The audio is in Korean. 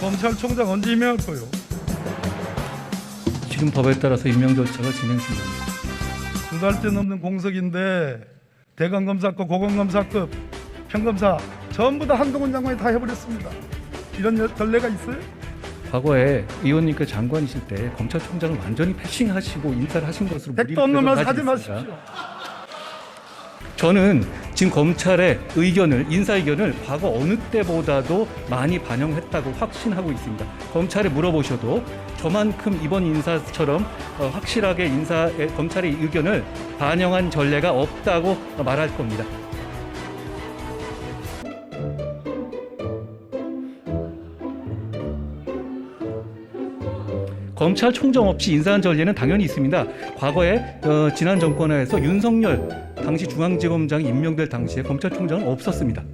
검찰총장 언제 임명할 거요? 지금 법에 따라서 임명 절차가 진행 중입니다. 두 달째 넘는 공석인데 대검검사급, 고검검사급, 평검사 전부 다 한동훈 장관이 다 해버렸습니다. 이런 여- 전례가 있어요? 과거에 의원님께 장관이실 때 검찰총장을 완전히 패싱하시고 인사를 하신 것으로 백도 없는 말 무리를 하지 가지고 있습니다. 마십시오. 저는 지금 검찰의 의견을 인사 의견을 과거 어느 때보다도 많이 반영했다고 확신하고 있습니다. 검찰에 물어보셔도 저만큼 이번 인사처럼 어, 확실하게 인사 검찰의 의견을 반영한 전례가 없다고 말할 겁니다. 검찰총장 없이 인사한 전례는 당연히 있습니다. 과거에 어, 지난 정권하에서 윤석열 당시 중앙지검장이 임명될 당시에 검찰총장은 없었습니다.